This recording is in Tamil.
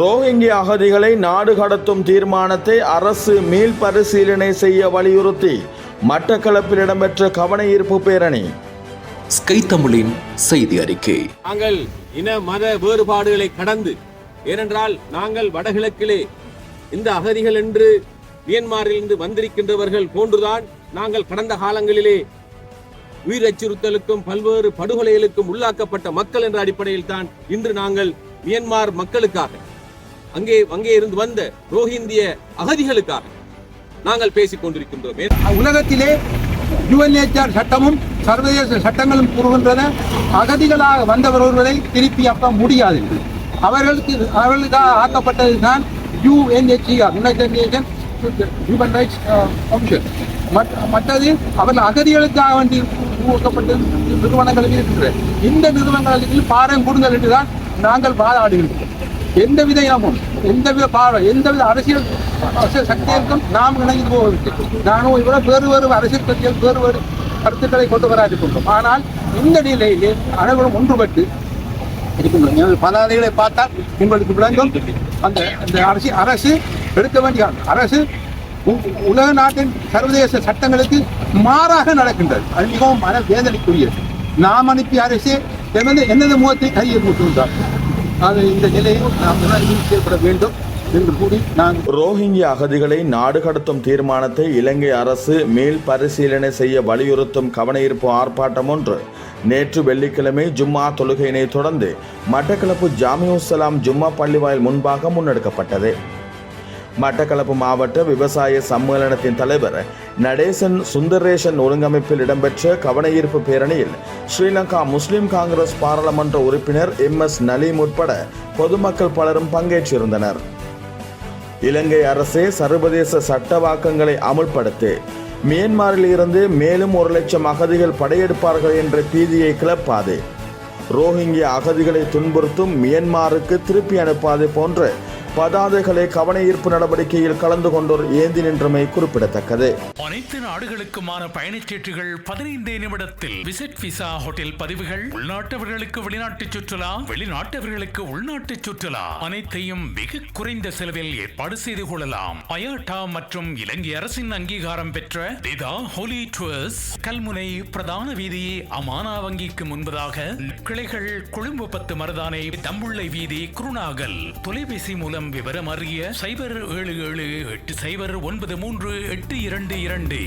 ரோஹிங்கிய அகதிகளை நாடு கடத்தும் தீர்மானத்தை அரசு மீள்பரிசீலனை செய்ய வலியுறுத்தி மட்டக்களப்பில் இடம்பெற்ற கவன ஈர்ப்பு பேரணி. ஸ்கை தமிழின் செய்தி அறிக்கை. நாங்கள் இன மத வேறுபாடுகளை கடந்து ஏனென்றால் நாங்கள் வடகிழக்கிலே இந்த அகதிகள் என்று மியன்மாரிலிருந்து வந்திருக்கின்றவர்கள் போன்றுதான் நாங்கள் கடந்த காலங்களிலே உயிர் அச்சுறுத்தலுக்கும் பல்வேறு படுகொலைகளுக்கும் உள்ளாக்கப்பட்ட மக்கள் என்ற அடிப்படையில் தான் இன்று நாங்கள் மியன்மார் மக்களுக்காக அங்கே அங்கே இருந்து வந்த ரோஹிந்திய அகதிகளுக்காக நாங்கள் பேசிக் கொண்டிருக்கின்றோம். உலகத்திலே யுஎன்ஏஆர் சட்டமும் சர்வதேச சட்டங்களும் கூறுகின்றன. அகதிகளாக வந்தவர் திருப்பி அப்ப முடியாது என்று. அவர்களுக்கு அவர்களுக்காக ஆக்கப்பட்டது தான் UNHR united nation human rights commission மற்றது அவர்கள் அகதிகளுக்காக வேண்டி உருவாக்கப்பட்ட நிறுவனங்கள் இருக்கின்றன. இந்த நிறுவனங்களில் பாரம் கூடுதல் என்றுதான் நாங்கள் வாதாடுகின்றோம். எந்தவித இனமும் எந்தவித எந்த எந்தவித அரசியல் அரசியல் சக்திகளுக்கும் நாம் இணைந்து போவதற்கு நானும் இவ்வளவு வேறு வேறு அரசியல் கட்சிகள் வேறு வேறு கருத்துக்களை கொண்டு வர ஆனால் இந்த நிலையிலே அனைவரும் ஒன்றுபட்டு இருக்கின்றோம். பதாதைகளை பார்த்தால் உங்களுக்கு விளங்கும் அந்த அந்த அரசு அரசு எடுக்க வேண்டிய அரசு உ- உலக நாட்டின் சர்வதேச சட்டங்களுக்கு மாறாக நடக்கின்றது. அது மிகவும் மன வேதனைக்குரியது. நாம் அனுப்பிய அரசே எனது எனது முகத்தை கையை போட்டுள்ளார் அது இந்த நிலையில் நாம் உணர்ந்து செயல்பட வேண்டும் என்று கூறி நான் ரோஹிங்கியா அகதிகளை நாடு கடத்தும் தீர்மானத்தை இலங்கை அரசு மேல் பரிசீலனை செய்ய வலியுறுத்தும் கவனஈர்ப்பு ஆர்ப்பாட்டம் ஒன்று. நேற்று வெள்ளிக்கிழமை ஜும்மா தொழுகையினை தொடர்ந்து மட்டக்களப்பு ஜாமியுசலாம் ஜும்மா பள்ளிவாயில் முன்பாக முன்னெடுக்கப்பட்டது. மட்டக்களப்பு மாவட்ட விவசாய சம்மேளனத்தின் தலைவர் நடேசன் சுந்தரேசன் ஒருங்கமைப்பில் இடம்பெற்ற கவனஈர்ப்பு பேரணியில் ஸ்ரீலங்கா முஸ்லிம் காங்கிரஸ் பாராளுமன்ற உறுப்பினர் எம் எஸ் நலீம் உட்பட பொதுமக்கள் பலரும் பங்கேற்றிருந்தனர். இலங்கை அரசே சர்வதேச சட்டவாக்கங்களை அமுல்படுத்தி மியான்மரில் இருந்து மேலும் ஒரு லட்சம் அகதிகள் படையெடுப்பார்கள் என்ற பீதியை கிளப்பாது. ரோஹிங்கிய அகதிகளை துன்புறுத்தும் மியன்மாருக்கு திருப்பி அனுப்பாது போன்ற பதாதைகளை கவன ஈர்ப்பு நடவடிக்கையில் கலந்து கொண்டோர் ஏந்தி நின்றமை குறிப்பிடத்தக்கது. அனைத்து நாடுகளுக்குமான பயணச்சீட்டுகள் பதினைந்தே நிமிடத்தில். விசிட் விசா ஹோட்டல் பதிவுகள் உள்நாட்டவர்களுக்கு வெளிநாட்டு சுற்றுலா வெளிநாட்டவர்களுக்கு உள்நாட்டு சுற்றுலா அனைத்தையும் மிக குறைந்த செலவில் ஏற்பாடு செய்து கொள்ளலாம். அயாட்டா மற்றும் இலங்கை அரசின் அங்கீகாரம் பெற்ற திதா ஹோலி டுவர்ஸ் கல்முனை பிரதான வீதி அமானா வங்கிக்கு முன்பதாக கிளைகள் கொழும்பு பத்து மருதானை தம்புள்ளை வீதி குருநாகல் தொலைபேசி மூலம் மேலும் விவரம் அறிய சைபர் ஏழு ஏழு எட்டு சைபர் ஒன்பது மூன்று எட்டு இரண்டு இரண்டு.